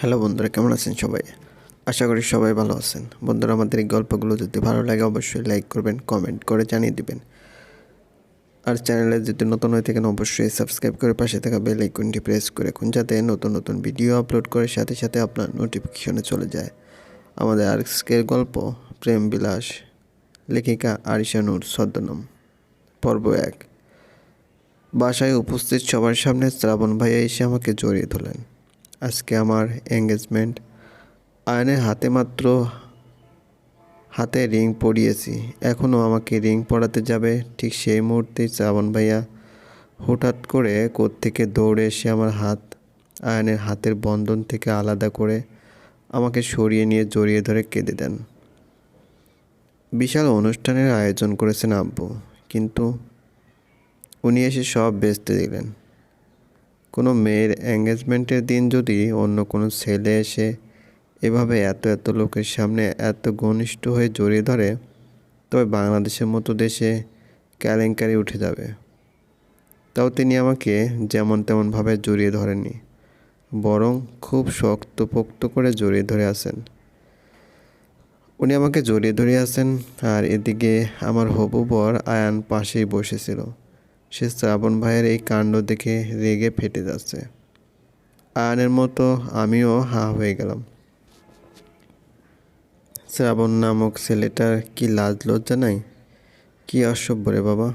Hello বন্ধুরা, কেমন আছেন সবাই? আশা করি সবাই ভালো আছেন। বন্ধুরা, আমাদের এই গল্পগুলো যদি ভালো লাগে, অবশ্যই লাইক করবেন, কমেন্ট করে জানিয়ে দিবেন। আর চ্যানেলে যদি নতুন হয়ে থাকেন, অবশ্যই সাবস্ক্রাইব করে পাশে থাকা বেল আইকনটি প্রেস করে রাখুন, যাতে নতুন নতুন ভিডিও আপলোড করে সাথে সাথে আপনার নোটিফিকেশনে চলে যায়। আমাদের আজকের গল্প প্রেম বিলাস লেখিকা আরিশা নূর ছদ্মনাম, পর্ব এক। বাসায় উপস্থিত সবার সামনে শ্রাবণ ভাইয়া এসে আমাকে জড়িয়ে ধরলেন। আজকে আমার এঙ্গেজমেন্ট আয়নের হাতে মাত্র হাতে রিং পরিয়েছি। এখনও আমাকে রিং পরাতে যাবে। ঠিক সেই মুহূর্তেই শ্রাবণ ভাইয়া হঠাৎ করে থেকে দৌড়ে এসে আমার হাত, আয়নের হাতের বন্ধন থেকে আলাদা করে আমাকে সরিয়ে নিয়ে জড়িয়ে ধরে কেঁদে দেন। বিশাল অনুষ্ঠানের আয়োজন করেছেন আব্বু। কিন্তু উনি এসে সব বেচতে দিলেন। কোনো মেয়ের এঙ্গেজমেন্টের দিন যদি অন্য কোনো ছেলে এসে এভাবে এত এত লোকের সামনে এত ঘনিষ্ঠ হয়ে জড়িয়ে ধরে, তবে বাংলাদেশের মতো দেশে কেলেঙ্কারি উঠে যাবে। তাও তিনি আমাকে যেমন তেমনভাবে জড়িয়ে ধরেননি, বরং খুব শক্তপোক্ত করে জড়িয়ে ধরে আছেন। উনি আমাকে জড়িয়ে ধরে আছেন আর এদিকে আমার হবু বর আয়ান পাশেই বসেছিল। সে শ্রাবণ ভাইয়ের এই কাণ্ড দেখে রেগে ফেটে যাচ্ছে। আয়নের মতো আমিও হা হয়ে গেলাম। শ্রাবণ নামক ছেলেটার কি লাজ লজ্জা নাই? কি অসভ্য রে বাবা।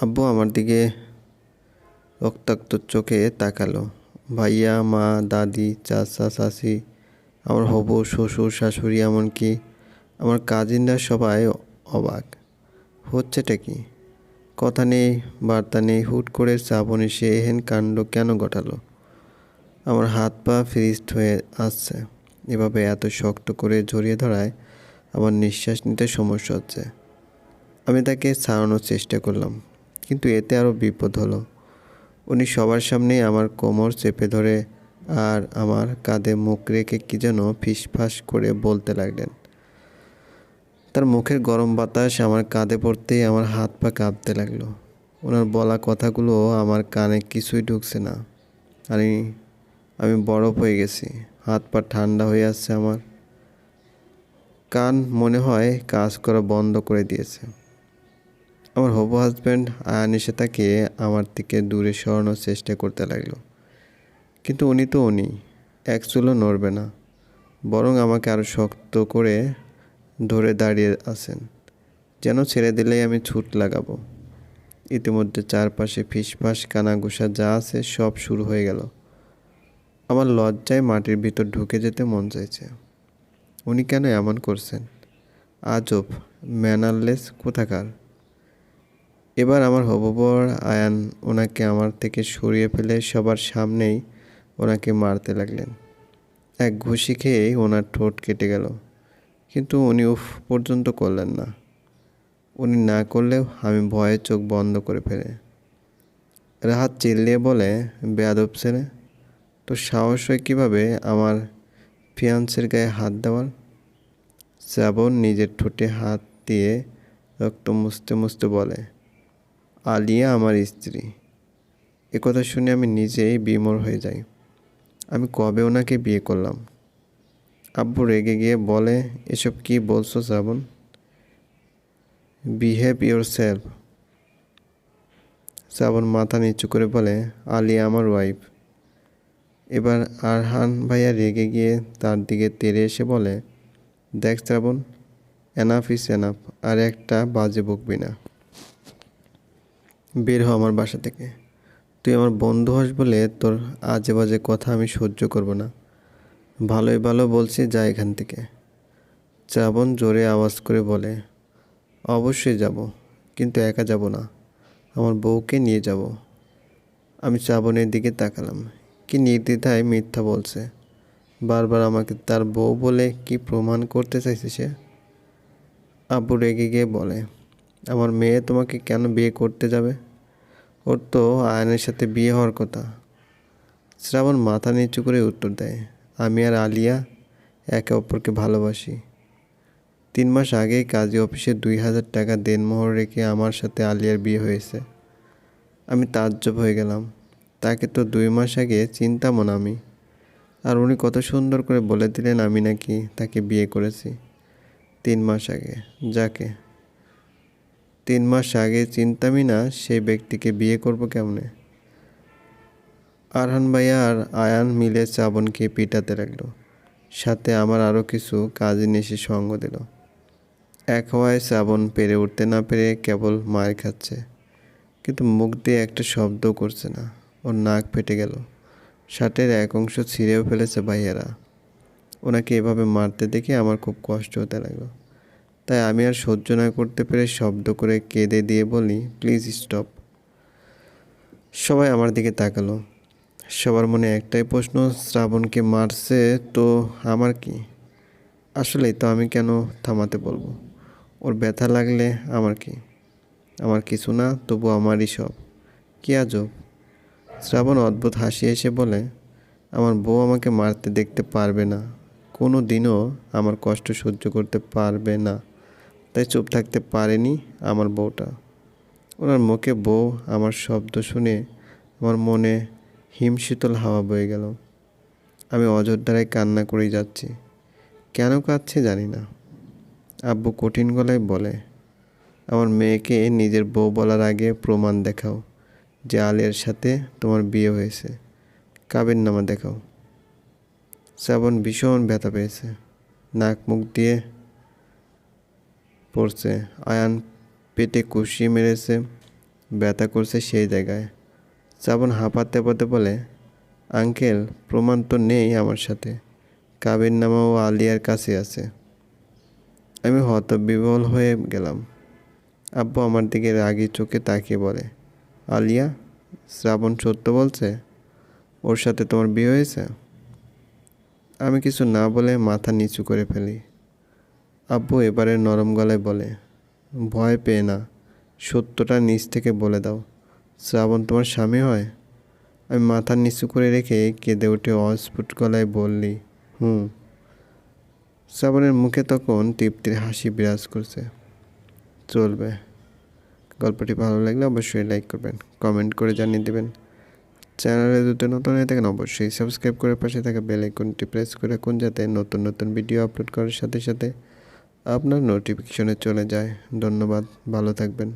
আব্বু আমার দিকে রক্তাক্ত চোখে তাকালো। ভাইয়া, মা, দাদি, চাচা, চাচি, আমার হবু, শ্বশুর, শাশুড়ি, এমনকি আমার কাজিনরা সবাই অবাক। হচ্ছেটা কি? কথা নেই, বার্তা নেই, হুট করে শ্রাবণ এসে এহেন কাণ্ড কেন ঘটালো? আমার হাত পা ফ্রিজড হয়ে আসছে। এভাবে এত শক্ত করে জড়িয়ে ধরায় আমার নিঃশ্বাস নিতে সমস্যা হচ্ছে আমি তাকে ছাড়ানোর চেষ্টা করলাম, কিন্তু এতে আরও বিপদ হলো। উনি সবার সামনেই আমার কোমর চেপে ধরে আর আমার কাঁধে মুখ রেখে কী যেন ফিসফাস করে বলতে লাগলেন। তার মুখের গরম বাতাস আমার কাঁধে পড়তেই আমার হাত পা কাঁপতে লাগল। ওনার বলা কথাগুলো আমার কানে কিছুই ঢুকছে না। আমি আমি বরফ হয়ে গেছি। হাত পা ঠান্ডা হয়ে আসছে আমার। কান মনে হয় কাজ করা বন্ধ করে দিয়েছে। আমার হবু হাজব্যান্ড আয়ান এসে তাকে আমার থেকে দূরে সরানোর চেষ্টা করতে লাগল। কিন্তু উনি তো উনি, এক চুলো নড়বে না। বরং আমাকে আরও শক্ত করে ধরে দাঁড়িয়ে আছেন। যেন ছেড়ে দিলেই আমি ছুট লাগাবো। ইতিমধ্যে চারপাশে ফিসফাস, কানাঘুষা যা আছে সব শুরু হয়ে গেল। আমার লজ্জায় মাটির ভিতর ঢুকে যেতে মন চাইছে। উনি কেন এমন করছেন? আজব, ম্যানারলেস কোথাকার? এবার আমার হববর আয়ান ওনাকে আমার থেকে সরিয়ে ফেলে সবার সামনেই ওনাকে মারতে লাগলেন। এক ঘুষি খেয়েই ওনার ঠোঁট কেটে গেল। কিন্তু উনি উফ পর্যন্ত করলেন না। উনি না করলেও আমি ভয়ে চোখ বন্ধ করে ফেলে। রাহাত চিল্লিয়ে বলে, বেয়াদব ছেলে তো সাহস হয় কীভাবে আমার ফিয়ান্সের গায়ে হাত দেওয়ার? শ্রাবণ নিজের ঠোঁটে হাত দিয়ে রক্ত মুছতে মুছতে বলে, আলিয়া আমার স্ত্রী। একথা শুনে আমি নিজেই বিমর হয়ে যাই। আমি কবে ওনাকে বিয়ে করলাম? আব্বু রেগে গিয়ে বলে, এসব কি বলছো শ্রাবণ? বিহেভ ইউর সেলফ শ্রাবণ মাথা নিচু করে বলে আলিয়া আমার ওয়াইফ এবার আরহান ভাইয়া রেগে গিয়ে তার দিকে তেরে এসে বলে, দেখ শ্রাবণ এনাফ ইস এনাফ আর একটা বাজে বকবি না। বের হ আমার বাসা থেকে। তুই আমার বন্ধু হস বলে তোর আজে বাজে কথা আমি সহ্য করব না। ভালোই ভালো বলছি, যা এখান থেকে। শ্রাবণ জোরে আওয়াজ করে বলে, অবশ্যই যাব, কিন্তু একা যাব না। আমার বউকে নিয়ে যাব। আমি শ্রাবণের দিকে তাকালাম। কি নির্দ্বিধায় মিথ্যা বলছে। বারবার আমাকে তার বউ বলে কি প্রমাণ করতে চাইছে সে? আব্বু রেগে গিয়ে বলে, আমার মেয়ে তোমাকে কেন বিয়ে করতে যাবে? ওর তো আয়নের সাথে বিয়ে হওয়ার কথা। শ্রাবণ মাথা নিচু করে উত্তর দেয় আমি আর আলিয়া একে অপরকে ভালোবাসি। তিন মাস আগেই কাজী অফিসে দুই হাজার টাকা দেনমোহর রেখে আমার সাথে আলিয়ার বিয়ে হয়েছে। আমি তাজ্জব হয়ে গেলাম। তাকে তো দুই মাস আগে চিনতামও না আমি। আর উনি কত সুন্দর করে বলে দিলেন আমি নাকি তাকে বিয়ে করেছি। তিন মাস আগে, যাকে? তিন মাস আগে চিন্তামই না সেই ব্যক্তিকে বিয়ে করব কেমনে? আরহান ভাইয়া আর আয়ান মিলে শ্রাবণকে পিটাতে লাগল। সাথে আমার আরও কিছু কাজিন এসে সঙ্গ দিল। এক হওয়ায় শ্রাবণ পেরে উঠতে না পেরে কেবল মার খাচ্ছে। কিন্তু মুখ দিয়ে একটা শব্দ করছে না। ওর নাক ফেটে গেল। শার্টের এক অংশ ছিঁড়েও ফেলেছে ভাইয়ারা। ওনাকে এভাবে মারতে দেখে আমার খুব কষ্ট হতে লাগল। তাই আমি আর সহ্য না করতে পেরে শব্দ করে কেঁদে দিয়ে বলি, প্লিজ স্টপ। সবাই আমার দিকে তাকালো। সবার মনে একটাই প্রশ্ন, শ্রাবণকে মারছে তো আমার কি? আসলেই তো আমি কেন থামাতে বলব? ওর ব্যথা লাগলে আমার কি? আমার কিছু না, তবু আমারই সব। কি আজব! শ্রাবণ অদ্ভুত হাসি এসে বলে, আমার বউ আমাকে মারতে দেখতে পারবে না। কোনো দিনও আমার কষ্ট সহ্য করতে পারবে না। তাই চুপ থাকতে পারেনি আমার বউটা। ওনার মুখে বউ আমার শব্দ শুনে আমার মনে হিমশীতল হাওয়া বয়ে গেল। আমি অযোধ্যায় কান্না করেই যাচ্ছি। কেন কাঁদছে জানি না। আব্বু কঠিন গলায় বলে, আমার মেয়েকে নিজের বউ বলার আগে প্রমাণ দেখাও যে আলিয়ার সাথে তোমার বিয়ে হয়েছে। কাবের নামা দেখাও। শ্রাবণ ভীষণ ব্যথা পেয়েছে। নাক মুখ দিয়ে পড়ছে, আয়ান পেটে কুশি মেরেছে, ব্যথা করছে সেই জায়গায়। শ্রাবণ হাঁপাতে পাতে বলে, আঙ্কেল, প্রমাণ তো নেই আমার সাথে। কাবির নামা ও আলিয়ার কাছে আছে। আমি হতবিবল হয়ে গেলাম। আব্বু আমার দিকে রাগি চোখে তাকিয়ে বলে, আলিয়া, শ্রাবণ সত্য বলছে? ওর সাথে তোমার বিয়ে হয়েছে? আমি কিছু না বলে মাথা নিচু করে ফেলি। আব্বু এবারে নরম গলায় বলে, ভয় পেয়ে না, সত্যটা নিচ থেকে বলে দাও। শ্রাবণ তোমার স্বামী হয়? আমি মাথা নিচু করে রেখে কেঁদে উঠে অস্ফুট গলায় বললি, হুম। শ্রাবণের মুখে তখন তৃপ্তির হাসি বিরাজ করছে। চলবে। গল্পটি ভালো লাগলে অবশ্যই লাইক করবেন, কমেন্ট করে জানিয়ে দেবেন। চ্যানেলে দুটো নতুন হয়ে থাকেন, অবশ্যই সাবস্ক্রাইব করে পাশে থাকা বেল আইকনটি প্রেস করে রাখুন যাতে নতুন নতুন ভিডিও আপলোড করার সাথে সাথে আপনার নোটিফিকেশনে চলে যায়। ধন্যবাদ, ভালো থাকবেন।